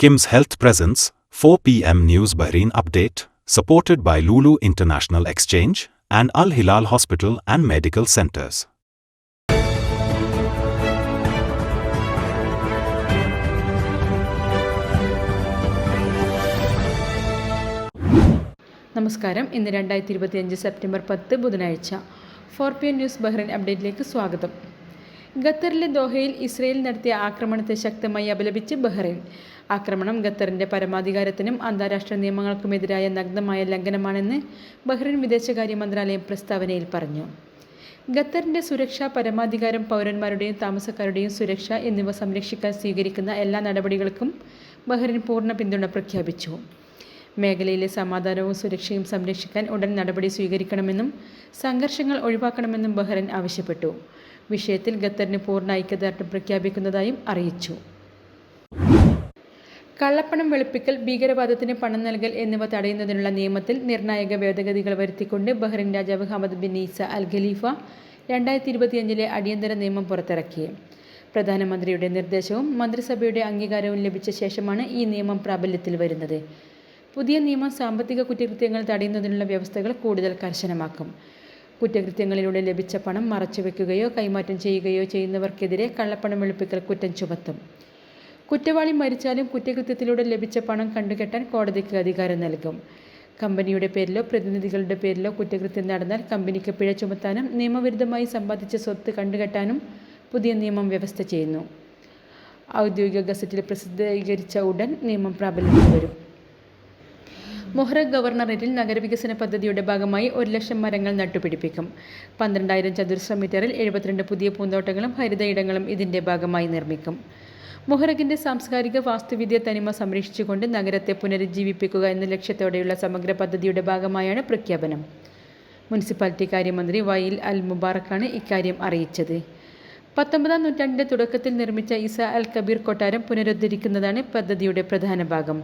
Kim's Health Presence, 4 p.m. News Bahrain Update, supported by Lulu International Exchange and Al Hilal Hospital and Medical Centers. നമസ്കാരം ഇന്ന് രണ്ടായിരത്തി ഇരുപത്തിയഞ്ച് September പത്ത് ബുധനാഴ്ച four P N news Bahrain അപ്ഡേറ്റിലേക്ക് സ്വാഗതം ഖത്തറിലെ ദോഹയിൽ ഇസ്രയേൽ നടത്തിയ ആക്രമണത്തെ ശക്തമായി അപലപിച്ച് ബഹ്റൈൻ ആക്രമണം ഖത്തറിന്റെ പരമാധികാരത്തിനും അന്താരാഷ്ട്ര നിയമങ്ങൾക്കുമെതിരായ നഗ്നമായ ലംഘനമാണെന്ന് ബഹ്റിൻ വിദേശകാര്യ മന്ത്രാലയം പ്രസ്താവനയിൽ പറഞ്ഞു. ഖത്തറിന്റെ സുരക്ഷ പരമാധികാരം പൗരന്മാരുടെയും താമസക്കാരുടെയും സുരക്ഷ എന്നിവ സംരക്ഷിക്കാൻ സ്വീകരിക്കുന്ന എല്ലാ നടപടികൾക്കും ബഹ്റിൻ പൂർണ പിന്തുണ പ്രഖ്യാപിച്ചു. മേഖലയിലെ സമാധാനവും സുരക്ഷയും സംരക്ഷിക്കാൻ ഉടൻ നടപടി സ്വീകരിക്കണമെന്നും സംഘർഷങ്ങൾ ഒഴിവാക്കണമെന്നും ബഹ്റൈൻ ആവശ്യപ്പെട്ടു. വിഷയത്തിൽ ഖത്തറിന് പൂർണ ഐക്യദാർഢ്യം പ്രഖ്യാപിക്കുന്നതായും അറിയിച്ചു. കള്ളപ്പണം വെളുപ്പിക്കൽ ഭീകരവാദത്തിന് പണം നൽകൽ എന്നിവ തടയുന്നതിനുള്ള നിയമത്തിൽ നിർണായക ഭേദഗതികൾ വരുത്തിക്കൊണ്ട് ബഹ്റിൻ രാജാവ് Hamad bin Isa Al Khalifa രണ്ടായിരത്തി ഇരുപത്തിയഞ്ചിലെ അടിയന്തര നിയമം പുറത്തിറക്കി. പ്രധാനമന്ത്രിയുടെ നിർദ്ദേശവും മന്ത്രിസഭയുടെ അംഗീകാരവും ലഭിച്ച ശേഷമാണ് ഈ നിയമം പ്രാബല്യത്തിൽ വരുന്നത്. പുതിയ നിയമം സാമ്പത്തിക കുറ്റകൃത്യങ്ങൾ തടയുന്നതിനുള്ള വ്യവസ്ഥകൾ കൂടുതൽ കർശനമാക്കും. കുറ്റകൃത്യങ്ങളിലൂടെ ലഭിച്ച പണം മറച്ചുവെക്കുകയോ കൈമാറ്റം ചെയ്യുകയോ ചെയ്യുന്നവർക്കെതിരെ കള്ളപ്പണം വെളുപ്പിക്കൽ കുറ്റം ചുമത്തും. കുറ്റവാളി മരിച്ചാലും കുറ്റകൃത്യത്തിലൂടെ ലഭിച്ച പണം കണ്ടുകെട്ടാൻ കോടതിക്ക് അധികാരം നൽകും. കമ്പനിയുടെ പേരിലോ പ്രതിനിധികളുടെ പേരിലോ കുറ്റകൃത്യം നടന്നാൽ കമ്പനിക്ക് പിഴ ചുമത്താനും നിയമവിരുദ്ധമായി സമ്പാദിച്ച സ്വത്ത് കണ്ടുകെട്ടാനും പുതിയ നിയമം വ്യവസ്ഥ ചെയ്യുന്നു. ഔദ്യോഗിക ഗസറ്റിൽ പ്രസിദ്ധീകരിച്ച ഉടൻ നിയമം പ്രാബല്യത്തിൽ വരും. മൊഹ്റ ഗവർണറേറ്റിൽ നഗരവികസന പദ്ധതിയുടെ ഭാഗമായി ഒരു ലക്ഷം മരങ്ങൾ നട്ടുപിടിപ്പിക്കും. പന്ത്രണ്ടായിരം ചതുരശ്ര മീറ്ററിൽ എഴുപത്തിരണ്ട് പുതിയ പൂന്തോട്ടങ്ങളും ഹരിത ഇടങ്ങളും ഇതിന്റെ ഭാഗമായി നിർമ്മിക്കും. മൊഹറഗിന്റെ സാംസ്കാരിക വാസ്തുവിദ്യ തനിമ സംരക്ഷിച്ചുകൊണ്ട് നഗരത്തെ പുനരുജ്ജീവിപ്പിക്കുക എന്ന ലക്ഷ്യത്തോടെയുള്ള സമഗ്ര പദ്ധതിയുടെ ഭാഗമായാണ് പ്രഖ്യാപനം. മുനിസിപ്പാലിറ്റി കാര്യമന്ത്രി വൈൽ അൽ മുബാറക്കാണ് ഇക്കാര്യം അറിയിച്ചത്. പത്തൊമ്പതാം നൂറ്റാണ്ടിന്റെ തുടക്കത്തിൽ നിർമ്മിച്ച ഇസ അൽ കബീർ കൊട്ടാരം പുനരുദ്ധരിക്കുന്നതാണ് പദ്ധതിയുടെ പ്രധാന ഭാഗം.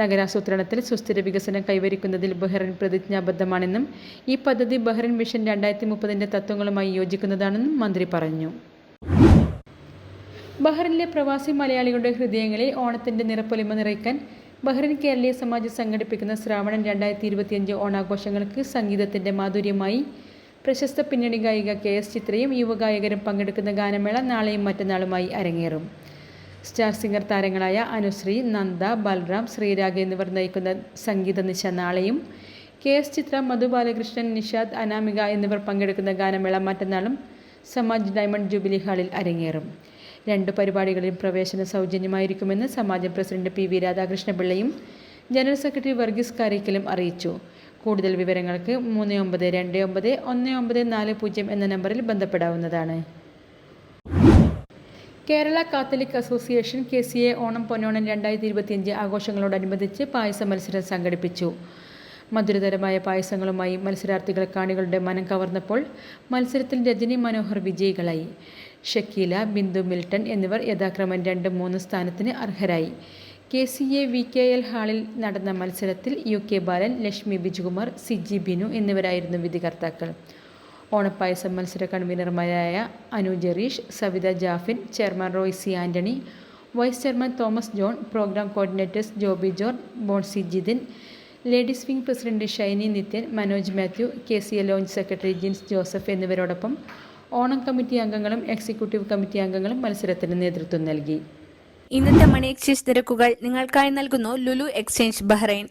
നഗരാസൂത്രണത്തിൽ സുസ്ഥിര വികസനം കൈവരിക്കുന്നതിൽ ബഹ്റൈൻ പ്രതിജ്ഞാബദ്ധമാണെന്നും ഈ പദ്ധതി ബഹ്റൈൻ മിഷൻ രണ്ടായിരത്തി മുപ്പതിന്റെ തത്വങ്ങളുമായി യോജിക്കുന്നതാണെന്നും മന്ത്രി പറഞ്ഞു. ബഹ്റൈനിലെ പ്രവാസി മലയാളികളുടെ ഹൃദയങ്ങളിൽ ഓണത്തിന്റെ നിറപ്പൊലിമ നിറയ്ക്കാൻ ബഹ്റിൻ കേരളീയ സമാജം സംഘടിപ്പിക്കുന്ന ശ്രാവണൻ രണ്ടായിരത്തി ഇരുപത്തിയഞ്ച് ഓണാഘോഷങ്ങൾക്ക് സംഗീതത്തിന്റെ മാധുര്യമായി പ്രശസ്ത പിന്നണി ഗായിക കെ എസ് ചിത്രയും യുവഗായകരും പങ്കെടുക്കുന്ന ഗാനമേള നാളെയും മറ്റന്നാളുമായി അരങ്ങേറും. സ്റ്റാർ സിംഗർ താരങ്ങളായ അനുശ്രീ നന്ദ ബൽറാം ശ്രീരാഗ് എന്നിവർ നയിക്കുന്ന സംഗീത നിശ നാളെയും കെ എസ് ചിത്ര മധു ബാലകൃഷ്ണൻ നിഷാദ് അനാമിക എന്നിവർ പങ്കെടുക്കുന്ന ഗാനമേള മറ്റന്നാളും സമാജ് ഡയമണ്ട് ജൂബിലി ഹാളിൽ അരങ്ങേറും. രണ്ട് പരിപാടികളിലും പ്രവേശനം സൗജന്യമായിരിക്കുമെന്ന് സമാജം പ്രസിഡന്റ് പി വി രാധാകൃഷ്ണപിള്ളയും ജനറൽ സെക്രട്ടറി വർഗീസ് കാരയ്ക്കലും അറിയിച്ചു. കൂടുതൽ വിവരങ്ങൾക്ക് മൂന്ന് ഒമ്പത് രണ്ട് ഒമ്പത് ഒന്ന് ഒമ്പത് നാല് പൂജ്യം എന്ന നമ്പറിൽ ബന്ധപ്പെടാവുന്നതാണ്. Kerala Catholic Association K C A Onam Ponnonam രണ്ടായിരത്തി ഇരുപത്തിയഞ്ച് ആഘോഷങ്ങളോടനുബന്ധിച്ച് പായസ മത്സരം സംഘടിപ്പിച്ചു. മധുരതരമായ പായസങ്ങളുമായി മത്സരാർത്ഥികൾ കാണികളുടെ മനം കവർന്നപ്പോൾ മത്സരത്തിൽ രജനി മനോഹർ വിജയികളായി. ഷക്കീല ബിന്ദു മിൽട്ടൺ എന്നിവർ യഥാക്രമം രണ്ട് മൂന്ന് സ്ഥാനത്തിന് അർഹരായി. K C A V K L ഹാളിൽ നടന്ന മത്സരത്തിൽ യു കെ ബാലൻ ലക്ഷ്മി ബിജുകുമാർ സിജി ബിനു എന്നിവരായിരുന്നു വിധികർത്താക്കൾ. ഓണപ്പായസ മത്സര കൺവീനർമാരായ Anu Jereesh Savitha Jafin chairman Roy C Antony vice chairman Thomas John programme coordinators Joby John Bonsy Jithin ladies wing president Shiny Nithyan Manoj Mathew K C A lounge secretary Jins Joseph എന്നിവരോടൊപ്പം Onam committee അംഗങ്ങളും executive committee അംഗങ്ങളും മത്സരത്തിന് നേതൃത്വം നൽകി. ഇന്നത്തെ money exchange നിരക്കുകൾ നിങ്ങൾക്കായി നൽകുന്നു ലുലു എക്സ്ചേഞ്ച് ബഹ്റൈൻ.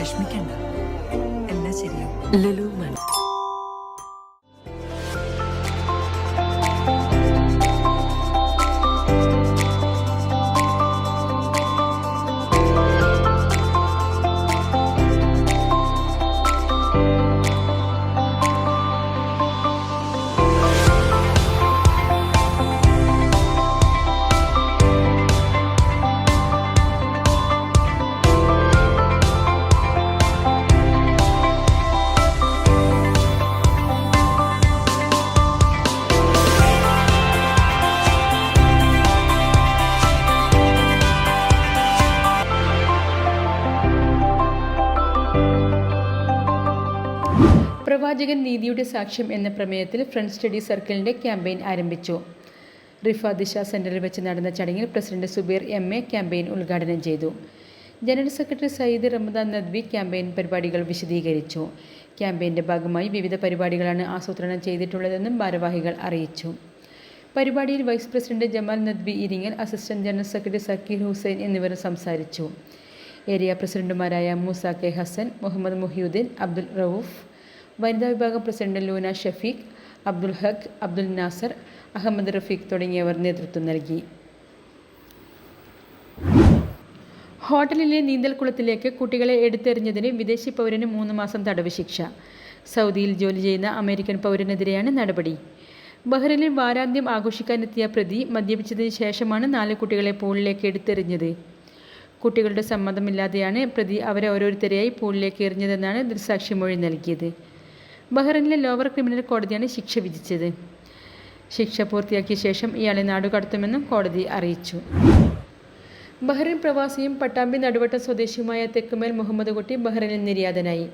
വിഷമിക്കണ്ട. എല്ലാം ശരിയാവും. ലുലു മണി. പ്രവാചകൻ നീതിയുടെ സാക്ഷ്യം എന്ന പ്രമേയത്തിൽ ഫ്രണ്ട് സ്റ്റഡി സർക്കിളിന്റെ ക്യാമ്പയിൻ ആരംഭിച്ചു. റിഫ ദിശ സെന്ററിൽ വെച്ച് നടന്ന ചടങ്ങിൽ president Subeer M A campaign ഉദ്ഘാടനം ചെയ്തു. General secretary Sayyid Ramadan Nadvi campaign പരിപാടികൾ വിശദീകരിച്ചു. ക്യാമ്പയിന്റെ ഭാഗമായി വിവിധ പരിപാടികളാണ് ആസൂത്രണം ചെയ്തിട്ടുള്ളതെന്നും ഭാരവാഹികൾ അറിയിച്ചു. പരിപാടിയിൽ vice president Jamal Nadvi Iringal assistant general secretary Zakir Hussain എന്നിവർ സംസാരിച്ചു. ഏരിയ പ്രസിഡന്റുമാരായ മൂസ കെ ഹസൻ മുഹമ്മദ് മുഹിയുദ്ദീൻ അബ്ദുൽ റൌഫ് വനിതാ വിഭാഗം പ്രസിഡന്റ് ലൂന ഷഫീഖ് അബ്ദുൽ ഹക്ക് അബ്ദുൽ നാസർ അഹമ്മദ് റഫീഖ് തുടങ്ങിയവർ നേതൃത്വം നൽകി. ഹോട്ടലിലെ നീന്തൽക്കുളത്തിലേക്ക് കുട്ടികളെ എടുത്തെറിഞ്ഞതിന് വിദേശി പൗരന് മൂന്ന് മാസം തടവ് ശിക്ഷ. സൗദിയിൽ ജോലി ചെയ്യുന്ന അമേരിക്കൻ പൗരനെതിരെയാണ് നടപടി. ബഹ്റിനിൽ വാരാന്ത്യം ആഘോഷിക്കാനെത്തിയ പ്രതി മദ്യപിച്ചതിന് ശേഷമാണ് നാല് കുട്ടികളെ പൂളിലേക്ക് എടുത്തെറിഞ്ഞത്. കുട്ടികളുടെ സമ്മതമില്ലാതെയാണ് പ്രതി അവരെ ഓരോരുത്തരെയായി പൂളിലേക്ക് എറിഞ്ഞതെന്നാണ് ദൃസാക്ഷി മൊഴി നൽകിയത്. ബഹ്റിനിലെ ലോവർ ക്രിമിനൽ കോടതിയാണ് ശിക്ഷ വിധിച്ചത്. ശിക്ഷ പൂർത്തിയാക്കിയ ശേഷം ഇയാളെ നാടുകടത്തുമെന്നും കോടതി അറിയിച്ചു. ബഹ്റിൻ പ്രവാസിയും പട്ടാമ്പി നടുവട്ടം സ്വദേശിയുമായ തെക്കുമേൽ മുഹമ്മദ് കുട്ടി ബഹ്റിനിൽ നിര്യാതനായി.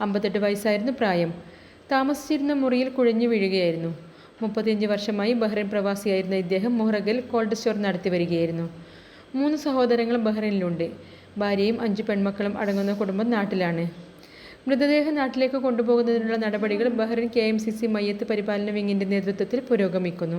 അമ്പത്തെട്ട് വയസ്സായിരുന്നു പ്രായം. താമസിച്ചിരുന്ന മുറിയിൽ കുഴഞ്ഞു വീഴുകയായിരുന്നു. മുപ്പത്തിയഞ്ച് വർഷമായി ബഹ്റിൻ പ്രവാസിയായിരുന്ന ഇദ്ദേഹം മുഹ്റഗിൽ കോൾഡ് സ്റ്റോർ നടത്തി വരികയായിരുന്നു. മൂന്ന് സഹോദരങ്ങൾ ബഹ്റിനിലുണ്ട്. ഭാര്യയും അഞ്ച് പെൺമക്കളും അടങ്ങുന്ന കുടുംബം നാട്ടിലാണ്. മൃതദേഹം നാട്ടിലേക്ക് കൊണ്ടുപോകുന്നതിനുള്ള നടപടികൾ Bahrain K M C C മയ്യത്ത് പരിപാലന വിങ്ങിന്റെ നേതൃത്വത്തിൽ പുരോഗമിക്കുന്നു.